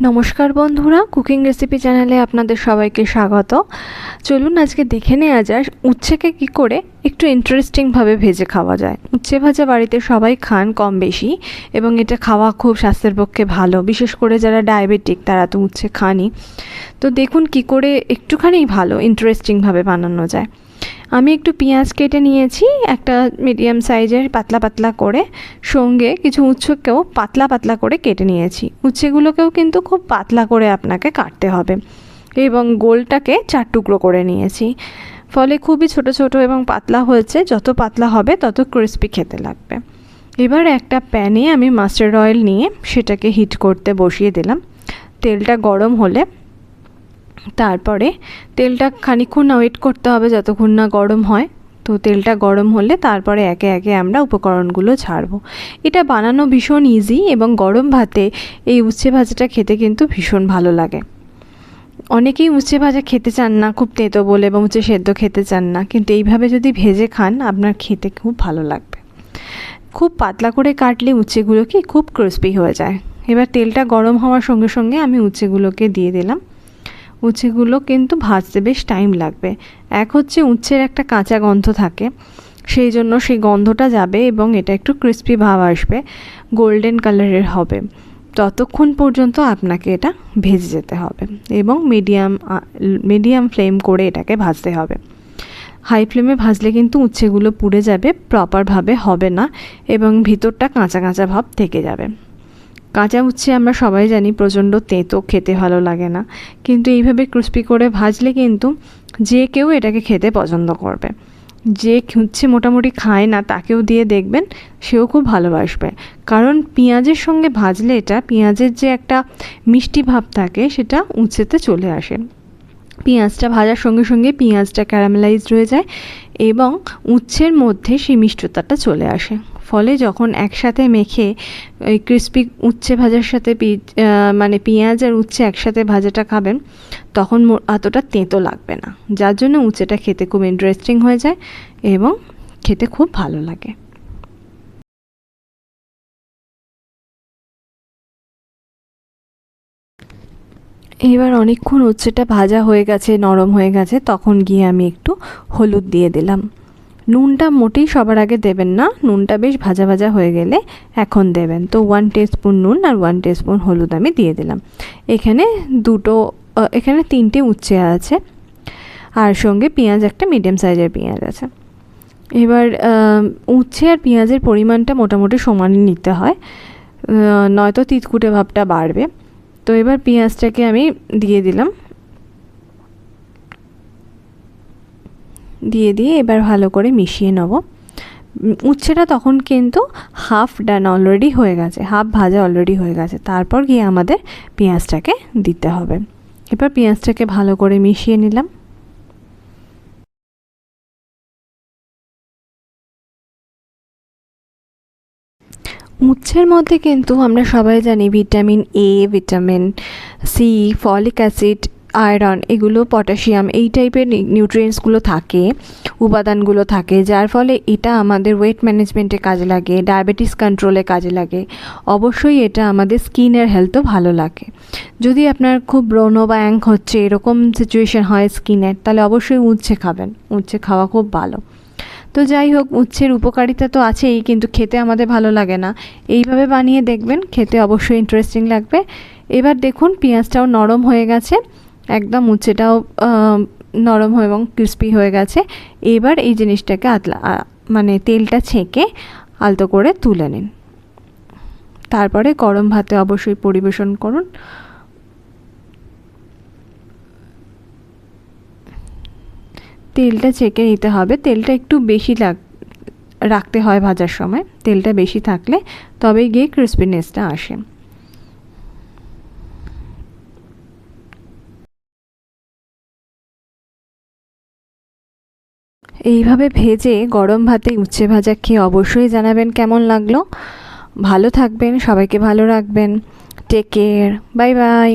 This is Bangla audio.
নমস্কার বন্ধুরা কুকিং রেসিপি চ্যানেলে আপনাদের সবাইকে স্বাগত। চলুন আজকে দেখে নেওয়া যায় উচ্ছেকে কি করে একটু ইন্টারেস্টিংভাবে ভেজে খাওয়া যায়। উচ্ছে ভাজা বাড়িতে সবাই খান কম বেশি এবং এটা খাওয়া খুব স্বাস্থ্যের পক্ষে ভালো। বিশেষ করে যারা ডায়াবেটিক তারা তো উচ্ছে খানই। তো দেখুন কি করে একটুখানি ভালো ইন্টারেস্টিংভাবে বানানো যায়। আমি একটু পেঁয়াজ কেটে নিয়েছি, একটা মিডিয়াম সাইজের পাতলা পাতলা করে। সঙ্গে কিছু উচ্ছেকেও পাতলা পাতলা করে কেটে নিয়েছি। উচ্ছেগুলোকেও কিন্তু খুব পাতলা করে আপনাকে কাটতে হবে। এবং গোলটাকে চার টুকরো করে নিয়েছি। ফলে খুবই ছোট ছোট এবং পাতলা হয়েছে। যত পাতলা হবে, তত ক্রিস্পি খেতে লাগবে। এবার একটা প্যানে আমি মাস্টার্ড অয়েল নিয়ে সেটাকে হিট করতে বসিয়ে দিলাম। তেলটা গরম হলে তারপরে তেলটা খানিক্ষণ না ওয়েট করতে হবে যতক্ষণ না গরম হয়। তো তেলটা গরম হলে তারপরে একে একে আমরা উপকরণগুলো ছাড়বো। এটা বানানো ভীষণ ইজি এবং গরম ভাতে এই উচ্ছে ভাজাটা খেতে কিন্তু ভীষণ ভালো লাগে। অনেকেই উচ্ছে ভাজা খেতে চান না, খুব তেতো বলে এবং উচ্ছে সেদ্ধ খেতে চান না, কিন্তু এইভাবে যদি ভেজে খান, আপনার খেতে খুব ভালো লাগবে। খুব পাতলা করে কাটলে উচ্ছেগুলো কি খুব ক্রিস্পি হয়ে যায়। এবার তেলটা গরম হওয়ার সঙ্গে সঙ্গে আমি উচ্ছেগুলোকে দিয়ে দিলাম। উচ্ছেগুলো কিন্তু ভাজতে বেশ টাইম লাগবে। এক হচ্ছে উচ্ছের একটা কাঁচা গন্ধ থাকে, সেই জন্য সেই গন্ধটা যাবে এবং এটা একটু ক্রিস্পি ভাব আসবে গোল্ডেন কালারের হবে। ততক্ষণ পর্যন্ত আপনাকে এটা ভেজে যেতে হবে এবং মিডিয়াম মিডিয়াম ফ্লেম করে এটাকে ভাজতে হবে। হাই ফ্লেমে ভাজলে কিন্তু উচ্ছেগুলো পুড়ে যাবে প্রপারভাবে হবে না এবং ভিতরটা কাঁচা কাঁচা ভাব থেকে যাবে। কাঁচা উচ্ছে আমরা সবাই জানি প্রচণ্ড তেঁতো, খেতে ভালো লাগে না। কিন্তু এইভাবে ক্রিস্পি করে ভাজলে কিন্তু যে কেউ এটাকে খেতে পছন্দ করবে। যে উচ্ছে মোটামুটি খায় না, তাকেও দিয়ে দেখবেন, সেও খুব ভালোবাসবে। কারণ পেঁয়াজের সঙ্গে ভাজলে এটা, পেঁয়াজের যে একটা মিষ্টি ভাব থাকে, সেটা উচ্ছেতে চলে আসে। পেঁয়াজটা ভাজার সঙ্গে সঙ্গে পেঁয়াজটা ক্যারামেলাইজড হয়ে যায় এবং উচ্ছের মধ্যে সেই মিষ্টতাটা চলে আসে। ফলে যখন একসাথে মেখে ওই ক্রিস্পি উচ্ছে ভাজার সাথে মানে পেঁয়াজ আর উচ্ছে একসাথে ভাজাটা খাবেন, তখন এতটা তেঁতো লাগবে না। যার জন্য উচ্ছেটা খেতে খুব ইন্টারেস্টিং হয়ে যায় এবং খেতে খুব ভালো লাগে। এবার অনেকক্ষণ উচ্ছেটা ভাজা হয়ে গেছে, নরম হয়ে গেছে, তখন গিয়ে আমি একটু হলুদ দিয়ে দিলাম। নুনটা মোটেই সবার আগে দেবেন না। নুনটা বেশ ভাজা ভাজা হয়ে গেলে এখন দেবেন। তো ওয়ান স্পুন নুন আর ওয়ান স্পুন হলুদ আমি দিয়ে দিলাম। এখানে দুটো এখানে তিনটে উচ্ছে আছে। আর সঙ্গে পেঁয়াজ, একটা মিডিয়াম সাইজের পেঁয়াজ আছে। এবার উচ্ছে আর পেঁয়াজের পরিমাণটা মোটামুটি সমানই নিতে হয়। নয়তো তিতকুটে ভাবটা বাড়বে। তো এবার পেঁয়াজটাকে আমি দিয়ে দিলাম। দিয়ে দিয়ে এবার ভালো করে মিশিয়ে নেব। উচ্ছেটা তখন কিন্তু হাফ ডান অলরেডি হয়ে গেছে, হাফ ভাজা অলরেডি হয়ে গেছে। তারপর গিয়ে আমাদের পেঁয়াজটাকে দিতে হবে। এবার পেঁয়াজটাকে ভালো করে মিশিয়ে নিলাম। উচ্ছের মধ্যে কিন্তু আমরা সবাই জানি vitamin A vitamin C folic acid iron, এগুলো পটাশিয়াম, এই টাইপের নিউট্রিয়েন্টসগুলো থাকে, উপাদানগুলো থাকে, যার ফলে এটা আমাদের ওয়েট ম্যানেজমেন্টে কাজে লাগে, ডায়াবেটিস কন্ট্রোলে কাজে লাগে। অবশ্যই এটা আমাদের স্কিনের হেলথও ভালো লাগে। যদি আপনার খুব ব্রণ বা অ্যাঙ্ক হচ্ছে, এরকম সিচুয়েশন হয় স্কিনের তাহলে অবশ্যই উচ্ছে খাবেন। উচ্ছে খাওয়া খুব ভালো। তো যাই হোক, উচ্ছের উপকারিতা তো আছেই, কিন্তু খেতে আমাদের ভালো লাগে না। এইভাবে বানিয়ে দেখবেন, খেতে অবশ্যই ইন্টারেস্টিং লাগবে। এবার দেখুন, পেঁয়াজটাও নরম হয়ে গেছে। একদম উচ্ছেটাও নরম হয় এবং ক্রিস্পি হয়ে গেছে। এবার এই জিনিসটাকে আতলা মানে তেলটা ছেঁকে আলতো করে তুলে নিন। তারপরে গরম ভাতে অবশ্যই পরিবেশন করুন। তেলটা ছেঁকে নিতে হবে। তেলটা একটু বেশি লাগ, রাখতে হয় ভাজার সময়। তেলটা বেশি থাকলে তবেই গিয়ে ক্রিসপিনেসটা আসে। এইভাবে ভেজে গরম ভাতে উচ্ছে ভাজা খেয়ে অবশ্যই জানাবেন কেমন লাগল। ভালো থাকবেন, সবাইকে ভালো রাখবেন। Take care bye bye